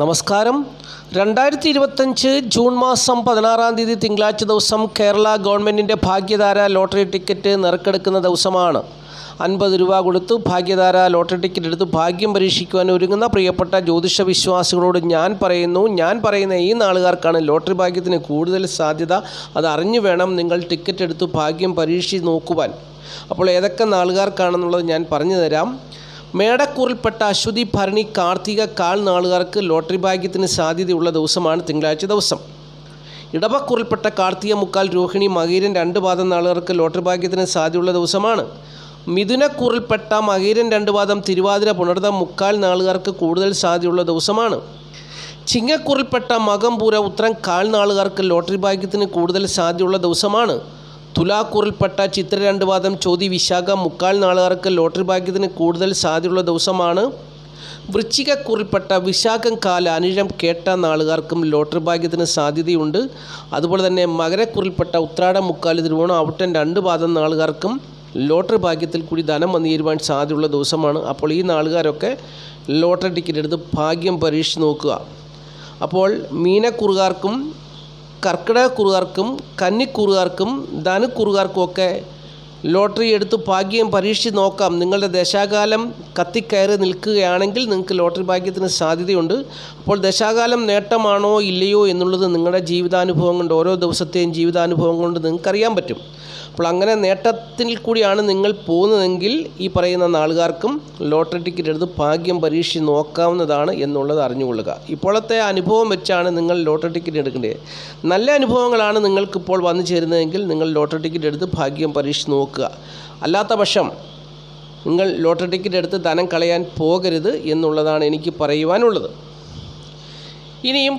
നമസ്കാരം. രണ്ടായിരത്തി ഇരുപത്തഞ്ച് ജൂൺ മാസം പതിനാറാം തീയതി തിങ്കളാഴ്ച ദിവസം കേരള ഗവൺമെന്റിന്റെ ഭാഗ്യധാര ലോട്ടറി ടിക്കറ്റ് നറുക്കെടുക്കുന്ന ദിവസമാണ്. അൻപത് രൂപ കൊടുത്ത് ഭാഗ്യധാര ലോട്ടറി ടിക്കറ്റ് എടുത്ത് ഭാഗ്യം പരീക്ഷിക്കുവാൻ ഒരുങ്ങുന്ന പ്രിയപ്പെട്ട ജ്യോതിഷ വിശ്വാസികളോട് ഞാൻ പറയുന്നു ഞാൻ പറയുന്ന ഈ നാളുകാർക്കാണ് ലോട്ടറി ഭാഗ്യത്തിന് കൂടുതൽ സാധ്യത. അത് അറിഞ്ഞു വേണം നിങ്ങൾ ടിക്കറ്റ് എടുത്ത് ഭാഗ്യം പരീക്ഷിച്ച് നോക്കുവാൻ. അപ്പോൾ ഏതൊക്കെ നാളുകാർക്കാണെന്നുള്ളത് ഞാൻ പറഞ്ഞു തരാം. മേടക്കൂറിൽപ്പെട്ട അശ്വതി ഭരണി കാർത്തിക കാൽ നാളുകാർക്ക് ലോട്ടറി ഭാഗ്യത്തിന് സാധ്യതയുള്ള ദിവസമാണ് തിങ്കളാഴ്ച ദിവസം. ഇടവക്കൂറിൽപ്പെട്ട കാർത്തിക മുക്കാൽ രോഹിണി മകീരൻ രണ്ട് പാദം നാളുകാർക്ക് ലോട്ടറി ഭാഗ്യത്തിന് സാധ്യതയുള്ള ദിവസമാണ്. മിഥുനക്കൂറിൽപ്പെട്ട മകീരൻ രണ്ട് പാദം തിരുവാതിര പുണർതം മുക്കാൽ നാളുകാർക്ക് കൂടുതൽ സാധ്യതയുള്ള ദിവസമാണ്. ചിങ്ങക്കൂറിൽപ്പെട്ട മകംപൂര ഉത്തരം കാൽ നാളുകാർക്ക് ലോട്ടറി ഭാഗ്യത്തിന് കൂടുതൽ സാധ്യതയുള്ള ദിവസമാണ്. തുലാക്കൂറിൽപ്പെട്ട ചിത്ര രണ്ട് വാദം ചോതി വിശാഖ മുക്കാൽ നാളുകാർക്ക് ലോട്ടറി ഭാഗ്യത്തിന് കൂടുതൽ സാധ്യതയുള്ള ദിവസമാണ്. വൃശ്ചികക്കൂറിൽപ്പെട്ട വിശാഖം കാല അനിഴം കേട്ട നാളുകാർക്കും ലോട്ടറി ഭാഗ്യത്തിന് സാധ്യതയുണ്ട്. അതുപോലെ തന്നെ മകരക്കുറിൽപ്പെട്ട ഉത്രാട മുക്കാൽ തിരുവോണം അവിട്ടൻ രണ്ട് പാദം നാളുകാർക്കും ലോട്ടറി ഭാഗ്യത്തിൽ കൂടി ധനം വന്നു തീരുവാൻ സാധ്യതയുള്ള ദിവസമാണ്. അപ്പോൾ ഈ നാളുകാരൊക്കെ ലോട്ടറി ടിക്കറ്റ് എടുത്ത് ഭാഗ്യം പരീക്ഷിച്ച് നോക്കുക. അപ്പോൾ മീനക്കുറുകാർക്കും കർക്കിടകക്കുറുകാർക്കും കന്നിക്കുറുകാർക്കും ധനുക്കുറുകാർക്കും ഒക്കെ ലോട്ടറി എടുത്ത് ഭാഗ്യം പരീക്ഷിച്ച് നോക്കാം. നിങ്ങളുടെ ദശാകാലം കത്തിക്കയറി നിൽക്കുകയാണെങ്കിൽ നിങ്ങൾക്ക് ലോട്ടറി ഭാഗ്യത്തിന് സാധ്യതയുണ്ട്. അപ്പോൾ ദശാകാലം നേട്ടമാണോ ഇല്ലയോ എന്നുള്ളത് നിങ്ങളുടെ ജീവിതാനുഭവം കൊണ്ട് ഓരോ ദിവസത്തെയും ജീവിതാനുഭവം കൊണ്ട് നിങ്ങൾക്കറിയാൻ പറ്റും. അപ്പോൾ അങ്ങനെ നേട്ടത്തിൽ കൂടിയാണ് നിങ്ങൾ പോകുന്നതെങ്കിൽ ഈ പറയുന്ന നാളുകാർക്കും ലോട്ടറി ടിക്കറ്റ് എടുത്ത് ഭാഗ്യം പരീക്ഷിച്ച് നോക്കാവുന്നതാണ് എന്നുള്ളത് അറിഞ്ഞുകൊള്ളുക. ഇപ്പോഴത്തെ അനുഭവം വെച്ചാണ് നിങ്ങൾ ലോട്ടറി ടിക്കറ്റ് എടുക്കേണ്ടത്. നല്ല അനുഭവങ്ങളാണ് നിങ്ങൾക്കിപ്പോൾ വന്നു ചേരുന്നതെങ്കിൽ നിങ്ങൾ ലോട്ടറി ടിക്കറ്റ് എടുത്ത് ഭാഗ്യം പരീക്ഷിച്ച് നോക്കുക. അല്ലാത്ത പക്ഷം നിങ്ങൾ ലോട്ടറി ടിക്കറ്റ് എടുത്ത് ധനം കളയാൻ പോകരുത് എന്നുള്ളതാണ് എനിക്ക് പറയുവാനുള്ളത്. ഇനിയും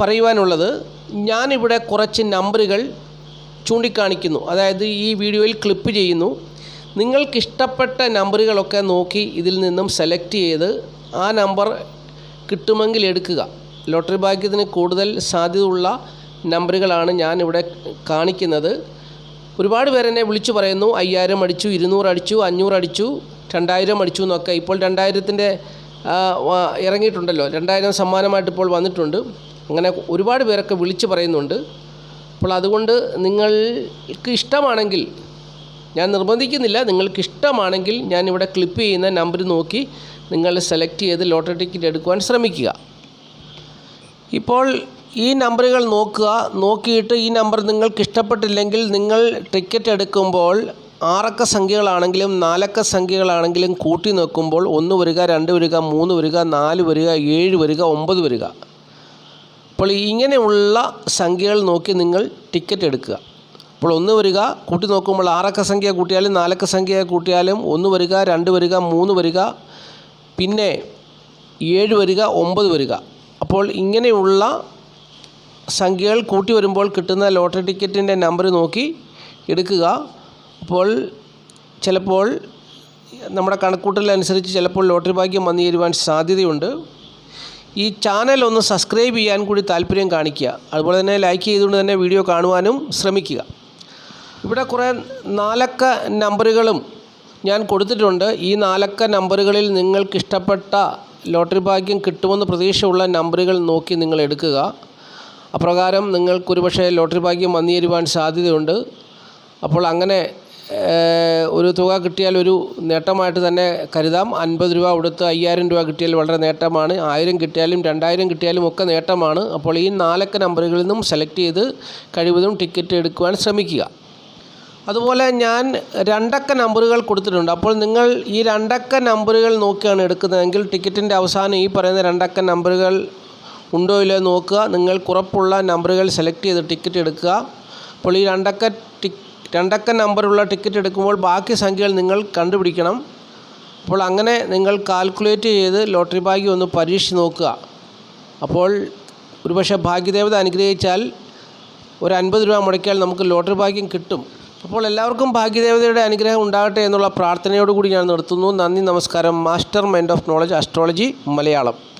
പറയുവാനുള്ളത് ഞാനിവിടെ കുറച്ച് നമ്പറുകൾ ചൂണ്ടിക്കാണിക്കുന്നു. അതായത് ഈ വീഡിയോയിൽ ക്ലിപ്പ് ചെയ്യുന്നു. നിങ്ങൾക്കിഷ്ടപ്പെട്ട നമ്പറുകളൊക്കെ നോക്കി ഇതിൽ നിന്നും സെലക്ട് ചെയ്ത് ആ നമ്പർ കിട്ടുമെങ്കിൽ എടുക്കുക. ലോട്ടറി ഭാഗ്യത്തിന് കൂടുതൽ സാധ്യതയുള്ള നമ്പറുകളാണ് ഞാൻ ഇവിടെ കാണിക്കുന്നത്. ഒരുപാട് പേരെന്നെ വിളിച്ചു പറയുന്നു അയ്യായിരം അടിച്ചു ഇരുന്നൂറ് അടിച്ചു അഞ്ഞൂറ് അടിച്ചു രണ്ടായിരം അടിച്ചു എന്നൊക്കെ. ഇപ്പോൾ രണ്ടായിരത്തിന്റെ ഇറങ്ങിയിട്ടുണ്ടല്ലോ. രണ്ടായിരം സമ്മാനമായിട്ട് ഇപ്പോൾ വന്നിട്ടുണ്ട്. അങ്ങനെ ഒരുപാട് പേരൊക്കെ വിളിച്ചു പറയുന്നുണ്ട്. അപ്പോൾ അതുകൊണ്ട് നിങ്ങൾക്ക് ഇഷ്ടമാണെങ്കിൽ ഞാൻ നിർബന്ധിക്കുന്നില്ല നിങ്ങൾക്ക് ഇഷ്ടമാണെങ്കിൽ ഞാൻ ഇവിടെ ക്ലിപ്പ് ചെയ്യുന്ന നമ്പർ നോക്കി നിങ്ങൾ സെലക്ട് ചെയ്ത് ലോട്ടറി ടിക്കറ്റ് എടുക്കുവാൻ ശ്രമിക്കുക. ഇപ്പോൾ ഈ നമ്പറുകൾ നോക്കുക നോക്കിയിട്ട് ഈ നമ്പർ നിങ്ങൾക്ക് ഇഷ്ടപ്പെട്ടില്ലെങ്കിൽ നിങ്ങൾ ടിക്കറ്റ് എടുക്കുമ്പോൾ ആറക്ക സംഖ്യകളാണെങ്കിലും നാലക്ക സംഖ്യകളാണെങ്കിലും കൂട്ടി നോക്കുമ്പോൾ ഒന്ന് വരിക രണ്ട് വരിക മൂന്ന് വരിക നാല് വരിക ഏഴ് വരിക ഒമ്പത് വരിക. അപ്പോൾ ഇങ്ങനെയുള്ള സംഖ്യകൾ നോക്കി നിങ്ങൾ ടിക്കറ്റ് എടുക്കുക. അപ്പോൾ ഒന്ന് വരിക കൂട്ടി നോക്കുമ്പോൾ ആറക്ക സംഖ്യ കൂട്ടിയാലും നാലക്ക സംഖ്യ കൂട്ടിയാലും ഒന്ന് വരിക രണ്ട് വരിക മൂന്ന് വരിക പിന്നെ ഏഴ് വരിക ഒമ്പത് വരിക. അപ്പോൾ ഇങ്ങനെയുള്ള സംഖ്യകൾ കൂട്ടി വരുമ്പോൾ കിട്ടുന്ന ലോട്ടറി ടിക്കറ്റിന്റെ നമ്പർ നോക്കി എടുക്കുക. അപ്പോൾ ചിലപ്പോൾ നമ്മുടെ കണക്കൂട്ടലനുസരിച്ച് ചിലപ്പോൾ ലോട്ടറി ഭാഗ്യം വന്നു ചേരുവാൻ സാധ്യതയുണ്ട്. ഈ ചാനൽ ഒന്ന് സബ്സ്ക്രൈബ് ചെയ്യാൻ കൂടി താല്പര്യം കാണിക്കുക. അതുപോലെ തന്നെ ലൈക്ക് ചെയ്തുകൊണ്ട് തന്നെ വീഡിയോ കാണുവാനും ശ്രമിക്കുക. ഇവിടെ കുറേ നാലക്ക നമ്പറുകളും ഞാൻ കൊടുത്തിട്ടുണ്ട്. ഈ നാലക്ക നമ്പറുകളിൽ നിങ്ങൾക്ക് ഇഷ്ടപ്പെട്ട ലോട്ടറി ഭാഗ്യം കിട്ടുമെന്ന് പ്രതീക്ഷയുള്ള നമ്പറുകൾ നോക്കി നിങ്ങൾ എടുക്കുക. അപ്രകാരം നിങ്ങൾക്കൊരു പക്ഷേ ലോട്ടറി ഭാഗ്യം വന്നു ചേരുവാൻ സാധ്യതയുണ്ട്. അപ്പോൾ അങ്ങനെ ഒരു തുക കിട്ടിയാൽ ഒരു നേട്ടമായിട്ട് തന്നെ കരുതാം. അൻപത് രൂപ കൊടുത്ത് അയ്യായിരം രൂപ കിട്ടിയാൽ വളരെ നേട്ടമാണ്. ആയിരം കിട്ടിയാലും രണ്ടായിരം കിട്ടിയാലും ഒക്കെ നേട്ടമാണ്. അപ്പോൾ ഈ നാലക്ക നമ്പറുകളിൽ നിന്നും സെലക്ട് ചെയ്ത് കഴിവതും ടിക്കറ്റ് എടുക്കുവാൻ ശ്രമിക്കുക. അതുപോലെ ഞാൻ രണ്ടക്ക നമ്പറുകൾ കൊടുത്തിട്ടുണ്ട്. അപ്പോൾ നിങ്ങൾ ഈ രണ്ടക്ക നമ്പറുകൾ നോക്കിയാണ് എടുക്കുന്നതെങ്കിൽ ടിക്കറ്റിന്റെ അവസാനം ഈ പറയുന്ന രണ്ടക്ക നമ്പറുകൾ ഉണ്ടോ ഇല്ലയോ നോക്കുക. നിങ്ങൾ കുറപ്പുള്ള നമ്പറുകൾ സെലക്ട് ചെയ്ത് ടിക്കറ്റ് എടുക്കുക. അപ്പോൾ ഈ രണ്ടക്ക ടിക് രണ്ടക്ക നമ്പറുള്ള ടിക്കറ്റ് എടുക്കുമ്പോൾ ബാക്കി സംഖ്യകൾ നിങ്ങൾ കണ്ടുപിടിക്കണം. അപ്പോൾ അങ്ങനെ നിങ്ങൾ കാൽക്കുലേറ്റ് ചെയ്ത് ലോട്ടറി ഭാഗ്യം ഒന്ന് പരീക്ഷിച്ച് നോക്കുക. അപ്പോൾ ഒരുപക്ഷെ ഭാഗ്യദേവത അനുഗ്രഹിച്ചാൽ ഒരു അൻപത് രൂപ മുടക്കിയാൽ നമുക്ക് ലോട്ടറി ഭാഗ്യം കിട്ടും. അപ്പോൾ എല്ലാവർക്കും ഭാഗ്യദേവതയുടെ അനുഗ്രഹം ഉണ്ടാകട്ടെ എന്നുള്ള പ്രാർത്ഥനയോടുകൂടി ഞാൻ നിർത്തുന്നു. നന്ദി നമസ്കാരം. Master mind of knowledge astrology Malayalam.